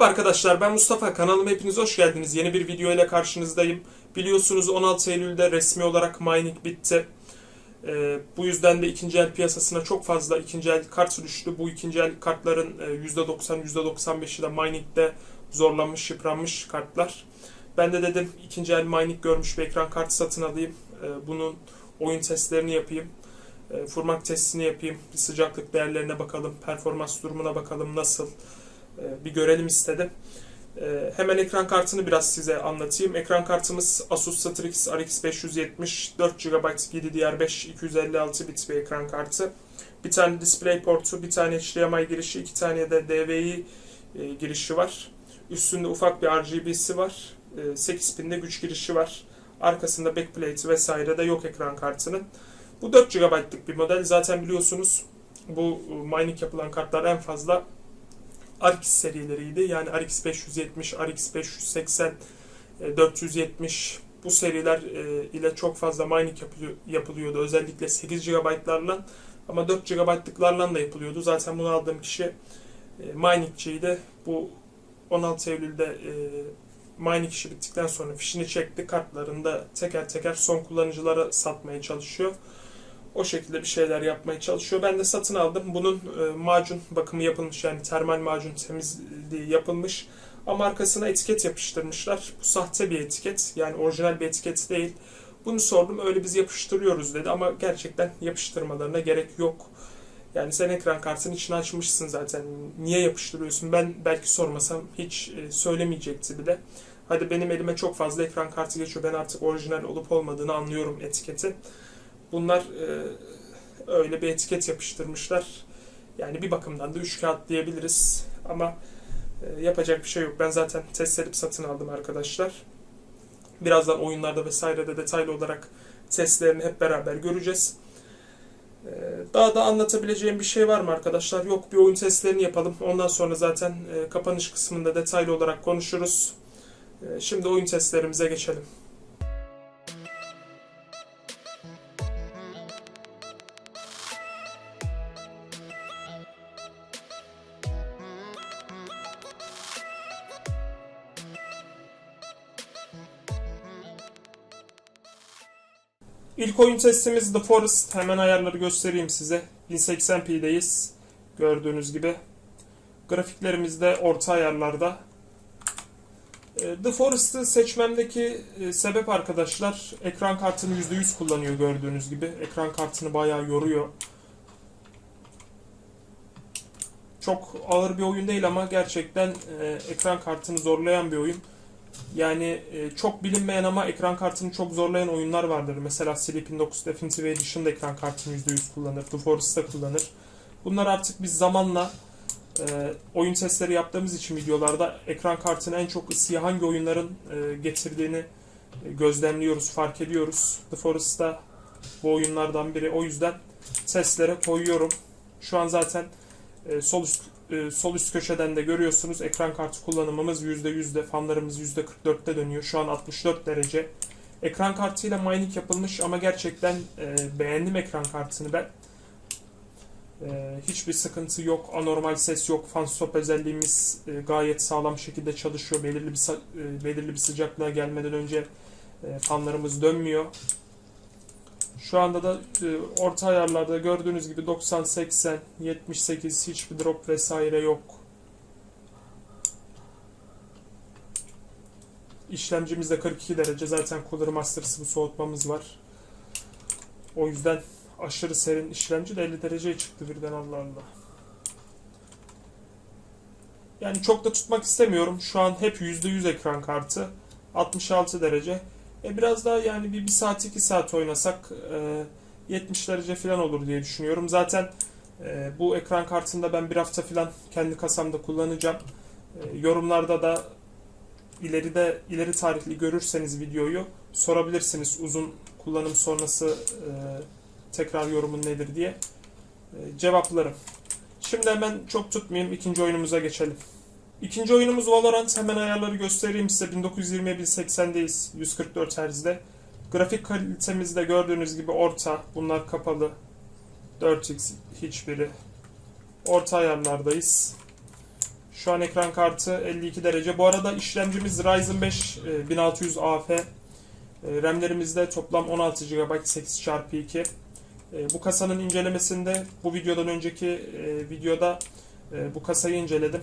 Merhaba arkadaşlar ben Mustafa kanalıma hepiniz hoş geldiniz. Yeni bir video ile karşınızdayım. Biliyorsunuz 16 Eylül'de resmi olarak mining bitti. Ee, bu yüzden de ikinci el piyasasına çok fazla ikinci el kart düştü. Bu ikinci el kartların e, %90 %95'i de mining'de zorlanmış yıpranmış kartlar. Ben de dedim ikinci el mining görmüş bir ekran kartı satın alayım. Ee, bunun oyun testlerini yapayım. E, Furmak testini yapayım. Bir sıcaklık değerlerine bakalım. Performans durumuna bakalım nasıl. E, bir görelim istedim. E, Hemen ekran kartını biraz size anlatayım. Ekran kartımız Asus Strix RX 570 4 GB GDDR5 256 bit bir ekran kartı. Bir tane display portu, bir tane HDMI girişi, iki tane de DVI e, girişi var. Üstünde ufak bir RGB'si var. E, 8 pinde güç girişi var. Arkasında backplate vesaire de yok ekran kartının. Bu 4 GB'lık bir model. Zaten biliyorsunuz bu mining yapılan kartlar en fazla RX serileriydi. Yani RX 570, RX 580, e, 470 bu seriler e, ile çok fazla mining yapılıyor- yapılıyordu. Özellikle 8 GB'larla ama 4 GB'lıklarla da yapılıyordu. Zaten bunu aldığım kişi e, miningçiydi. Bu 16 Eylül'de e, mining işi bittikten sonra fişini çekti. Kartlarını da teker teker son kullanıcılara satmaya çalışıyor. O şekilde bir şeyler yapmaya çalışıyor. Ben de satın aldım. Bunun e, macun bakımı yapılmış yani termal macun temizliği yapılmış. Ama arkasına etiket yapıştırmışlar. Bu sahte bir etiket. Yani orijinal bir etiket değil. Bunu sordum. Öyle biz yapıştırıyoruz dedi ama gerçekten yapıştırmalarına gerek yok. Yani sen ekran kartının içini açmışsın zaten. Niye yapıştırıyorsun? Ben belki sormasam hiç e, söylemeyecekti bile. Hadi benim elime çok fazla ekran kartı geçiyor. Ben artık orijinal olup olmadığını anlıyorum etiketi. Bunlar e, öyle bir etiket yapıştırmışlar. Yani bir bakımdan da üç kağıt diyebiliriz. Ama e, yapacak bir şey yok. Ben zaten test edip satın aldım arkadaşlar. Birazdan oyunlarda vesairede detaylı olarak testlerini hep beraber göreceğiz. E, Daha da anlatabileceğim bir şey var mı arkadaşlar? Yok bir oyun testlerini yapalım. Ondan sonra zaten e, kapanış kısmında detaylı olarak konuşuruz. E, Şimdi oyun testlerimize geçelim. İlk oyun testimiz The Forest. Hemen ayarları göstereyim size. 1080p'deyiz. Gördüğünüz gibi. Grafiklerimiz de orta ayarlarda. Ee, The Forest'ı seçmemdeki e, sebep arkadaşlar ekran kartını %100 kullanıyor gördüğünüz gibi. Ekran kartını bayağı yoruyor. Çok ağır bir oyun değil ama gerçekten e, ekran kartını zorlayan bir oyun. Yani e, çok bilinmeyen ama ekran kartını çok zorlayan oyunlar vardır. Mesela Sleeping Dogs Definitive Edition'da ekran kartını %100 kullanır. The Forest'ta kullanır. Bunlar artık biz zamanla e, oyun testleri yaptığımız için videolarda ekran kartını en çok ısıya hangi oyunların e, getirdiğini e, gözlemliyoruz, fark ediyoruz. The Forest'ta bu oyunlardan biri. O yüzden testlere koyuyorum. Şu an zaten e, sol üst e, sol üst köşeden de görüyorsunuz ekran kartı kullanımımız %100'de, fanlarımız %44'te dönüyor. Şu an 64 derece. Ekran kartıyla mining yapılmış ama gerçekten e, beğendim ekran kartını ben. E, hiçbir sıkıntı yok, anormal ses yok, fan stop özelliğimiz e, gayet sağlam şekilde çalışıyor. Belirli bir e, belirli bir sıcaklığa gelmeden önce e, fanlarımız dönmüyor. Şu anda da e, orta ayarlarda gördüğünüz gibi 90, 80, 78 hiçbir drop vesaire yok. İşlemcimizde 42 derece zaten Cooler Master sıvı soğutmamız var. O yüzden aşırı serin işlemci de 50 dereceye çıktı birden Allah Allah. Yani çok da tutmak istemiyorum. Şu an hep %100 ekran kartı. 66 derece. E biraz daha yani bir, bir saat iki saat oynasak e, 70 derece falan olur diye düşünüyorum. Zaten e, bu ekran kartında ben bir hafta falan kendi kasamda kullanacağım. E, yorumlarda da ileride ileri tarihli görürseniz videoyu sorabilirsiniz uzun kullanım sonrası e, tekrar yorumun nedir diye e, cevaplarım. Şimdi hemen çok tutmayayım ikinci oyunumuza geçelim. İkinci oyunumuz Valorant. Hemen ayarları göstereyim size. 1920 1080'deyiz. 144 Hz'de. Grafik kalitemiz de gördüğünüz gibi orta. Bunlar kapalı. 4x hiçbiri. Orta ayarlardayız. Şu an ekran kartı 52 derece. Bu arada işlemcimiz Ryzen 5 e, 1600 AF. RAM'lerimizde toplam 16 GB 8x2. E, Bu kasanın incelemesinde bu videodan önceki e, videoda e, bu kasayı inceledim.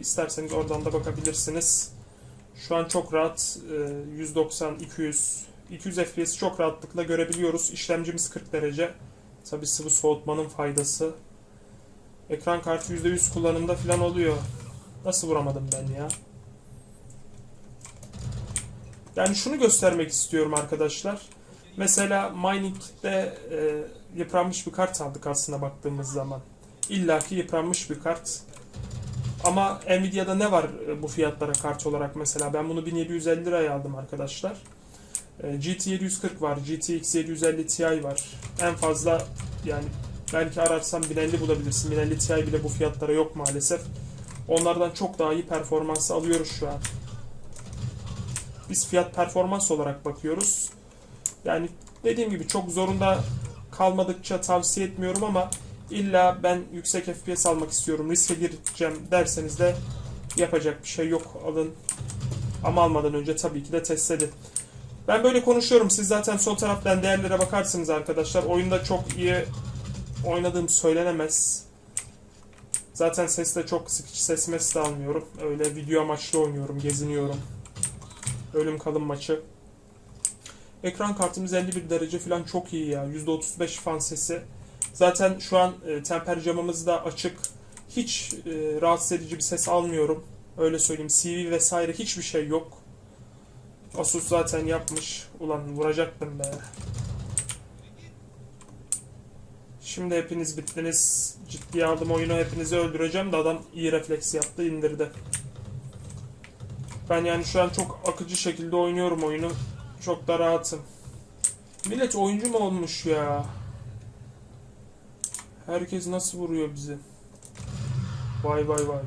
İsterseniz oradan da bakabilirsiniz. Şu an çok rahat e, 190 200 200 FPS çok rahatlıkla görebiliyoruz. İşlemcimiz 40 derece. Tabi sıvı soğutmanın faydası. Ekran kartı %100 kullanımda falan oluyor. Nasıl vuramadım ben ya? Yani şunu göstermek istiyorum arkadaşlar. Mesela mining'de e, yıpranmış bir kart aldık aslında baktığımız zaman. İlla ki yıpranmış bir kart. Ama Nvidia'da ne var e, bu fiyatlara kart olarak mesela? Ben bunu 1750 liraya aldım arkadaşlar. E, GT 740 var, GTX 750 Ti var. En fazla yani belki ararsan 1050 bulabilirsin. 1050 Ti bile bu fiyatlara yok maalesef. Onlardan çok daha iyi performansı alıyoruz şu an. Biz fiyat performans olarak bakıyoruz. Yani dediğim gibi çok zorunda kalmadıkça tavsiye etmiyorum ama illa ben yüksek FPS almak istiyorum, riske gireceğim derseniz de yapacak bir şey yok. Alın. Ama almadan önce tabii ki de test edin. Ben böyle konuşuyorum. Siz zaten sol taraftan değerlere bakarsınız arkadaşlar. Oyunda çok iyi oynadığım söylenemez. Zaten ses de çok. Hiç ses mes de almıyorum. Öyle video amaçlı oynuyorum, geziniyorum. Ölüm kalım maçı. Ekran kartımız 51 derece falan çok iyi ya. %35 fan sesi. Zaten şu an e, temper camımız da açık. Hiç e, rahatsız edici bir ses almıyorum. Öyle söyleyeyim. CV vesaire hiçbir şey yok. Asus zaten yapmış. Ulan vuracaktım be. Şimdi hepiniz bittiniz. Ciddiye aldım oyunu hepinizi öldüreceğim de adam iyi refleks yaptı indirdi. Ben yani şu an çok akıcı şekilde oynuyorum oyunu. Çok da rahatım. Millet oyuncu mu olmuş ya? Herkes nasıl vuruyor bizi? Vay vay vay.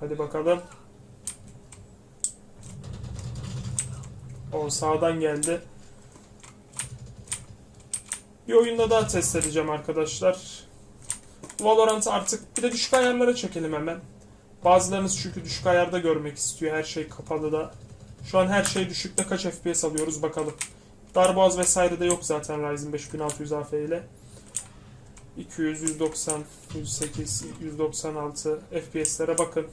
Hadi bakalım. O sağdan geldi. Bir oyunda daha test edeceğim arkadaşlar. Valorant artık bir de düşük ayarlara çekelim hemen. Bazılarınız çünkü düşük ayarda görmek istiyor. Her şey kapalı da. Şu an her şey düşükte kaç FPS alıyoruz bakalım. Darboğaz vesaire de yok zaten Ryzen 5 1600 AF ile. 200, 190, 108, 196 FPS'lere bakın.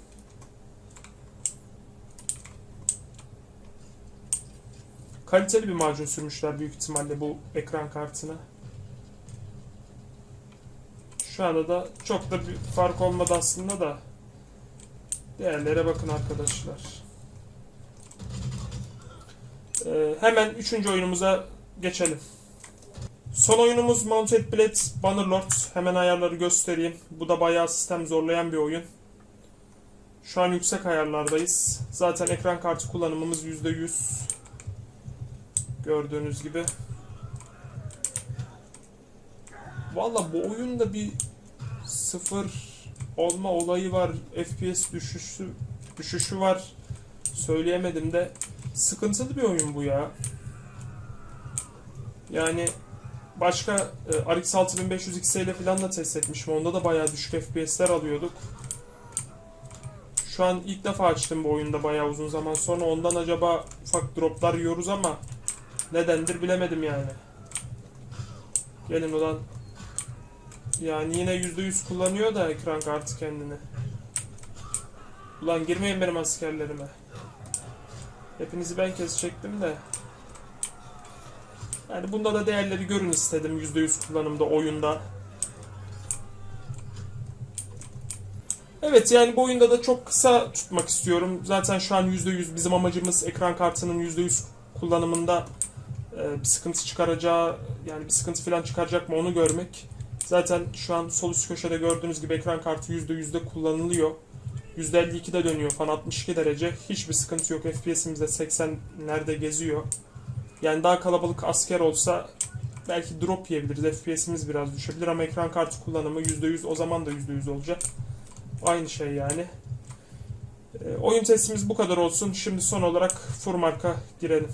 Kaliteli bir macun sürmüşler büyük ihtimalle bu ekran kartına. Şu anda da çok da bir fark olmadı aslında da. Değerlere bakın arkadaşlar. Ee, hemen üçüncü oyunumuza geçelim. Son oyunumuz Mounted Blade Bannerlord. Hemen ayarları göstereyim. Bu da bayağı sistem zorlayan bir oyun. Şu an yüksek ayarlardayız. Zaten ekran kartı kullanımımız %100. Gördüğünüz gibi. Valla bu oyunda bir sıfır olma olayı var. FPS düşüşü düşüşü var. Söyleyemedim de sıkıntılı bir oyun bu ya. Yani başka e, RX 6500 XL ile falan da test etmişim. Onda da bayağı düşük FPS'ler alıyorduk. Şu an ilk defa açtım bu oyunda bayağı uzun zaman sonra. Ondan acaba ufak droplar yiyoruz ama nedendir bilemedim yani. Gelin ulan. Yani yine %100 kullanıyor da ekran kartı kendini. Ulan girmeyin benim askerlerime. Hepinizi ben kesecektim de. Yani bunda da değerleri görün istedim %100 kullanımda oyunda. Evet yani bu oyunda da çok kısa tutmak istiyorum. Zaten şu an %100 bizim amacımız ekran kartının %100 kullanımında e, bir sıkıntı çıkaracağı yani bir sıkıntı falan çıkaracak mı onu görmek. Zaten şu an sol üst köşede gördüğünüz gibi ekran kartı %100'de kullanılıyor. %52'de dönüyor fan 62 derece. Hiçbir sıkıntı yok. FPS'imiz de 80'lerde geziyor. Yani daha kalabalık asker olsa belki drop yiyebiliriz. FPS'imiz biraz düşebilir ama ekran kartı kullanımı %100 o zaman da %100 olacak. Aynı şey yani. E, oyun testimiz bu kadar olsun. Şimdi son olarak Furmark'a girelim.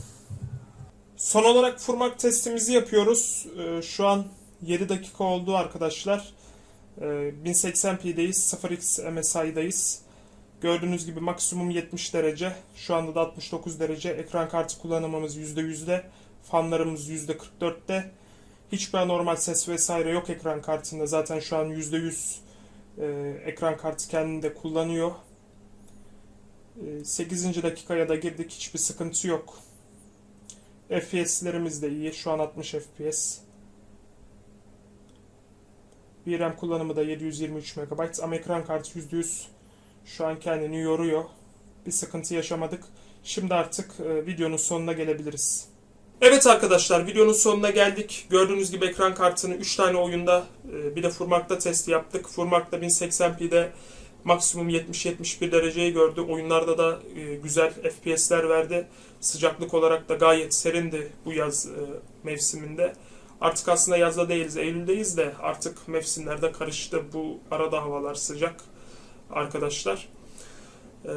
Son olarak Furmark testimizi yapıyoruz. E, şu an 7 dakika oldu arkadaşlar. Ee, 1080p'deyiz, 0x MSI'dayız. Gördüğünüz gibi maksimum 70 derece. Şu anda da 69 derece. Ekran kartı kullanımımız %100'de. Fanlarımız %44'te. Hiçbir anormal ses vesaire yok ekran kartında. Zaten şu an %100 e, ekran kartı kendinde kullanıyor. E, 8. dakikaya da girdik. Hiçbir sıkıntı yok. FPS'lerimiz de iyi. Şu an 60 FPS. VRAM kullanımı da 723 MB ama ekran kartı %100 şu an kendini yoruyor. Bir sıkıntı yaşamadık. Şimdi artık e, videonun sonuna gelebiliriz. Evet arkadaşlar videonun sonuna geldik. Gördüğünüz gibi ekran kartını 3 tane oyunda e, bir de Furmark'ta test yaptık. Furmark'ta 1080p'de maksimum 70-71 dereceyi gördü. Oyunlarda da e, güzel FPS'ler verdi. Sıcaklık olarak da gayet serindi bu yaz mevsiminde. Artık aslında yazda değiliz, Eylül'deyiz de artık mevsimlerde karıştı. Bu arada havalar sıcak arkadaşlar. Ee,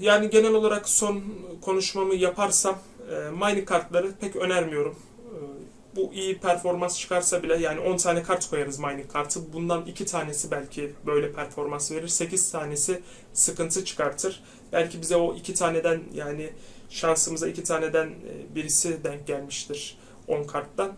yani genel olarak son konuşmamı yaparsam e, mining kartları pek önermiyorum. Ee, bu iyi performans çıkarsa bile yani 10 tane kart koyarız mining kartı. Bundan 2 tanesi belki böyle performans verir. 8 tanesi sıkıntı çıkartır. Belki bize o 2 taneden yani şansımıza 2 taneden e, birisi denk gelmiştir 10 karttan.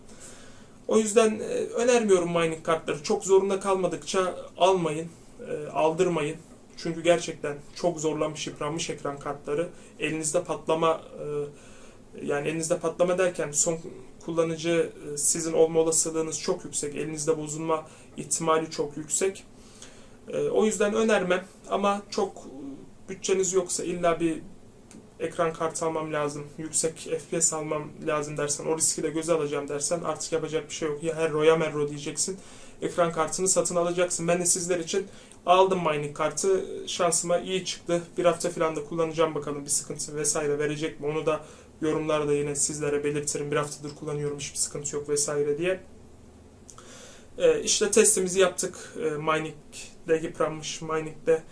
O yüzden e, önermiyorum mining kartları. Çok zorunda kalmadıkça almayın, e, aldırmayın. Çünkü gerçekten çok zorlanmış, yıpranmış ekran kartları. Elinizde patlama e, yani elinizde patlama derken son kullanıcı e, sizin olma olasılığınız çok yüksek. Elinizde bozulma ihtimali çok yüksek. E, O yüzden önermem ama çok bütçeniz yoksa illa bir ekran kartı almam lazım, yüksek FPS almam lazım dersen, o riski de göze alacağım dersen artık yapacak bir şey yok. Ya Herro ya Merro diyeceksin. Ekran kartını satın alacaksın. Ben de sizler için aldım mining kartı. Şansıma iyi çıktı. Bir hafta falan da kullanacağım bakalım bir sıkıntı vesaire verecek mi? Onu da yorumlarda yine sizlere belirtirim. Bir haftadır kullanıyorum hiçbir sıkıntı yok vesaire diye. Ee, işte testimizi yaptık. Ee, mining'de yıpranmış, mining'de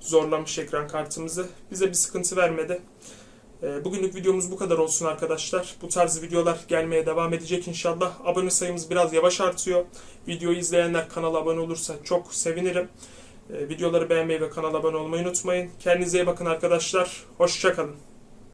zorlamış ekran kartımızı. Bize bir sıkıntı vermedi. Ee, Bugünlük videomuz bu kadar olsun arkadaşlar. Bu tarz videolar gelmeye devam edecek inşallah. Abone sayımız biraz yavaş artıyor. Videoyu izleyenler kanala abone olursa çok sevinirim. Ee, Videoları beğenmeyi ve kanala abone olmayı unutmayın. Kendinize iyi bakın arkadaşlar. Hoşçakalın.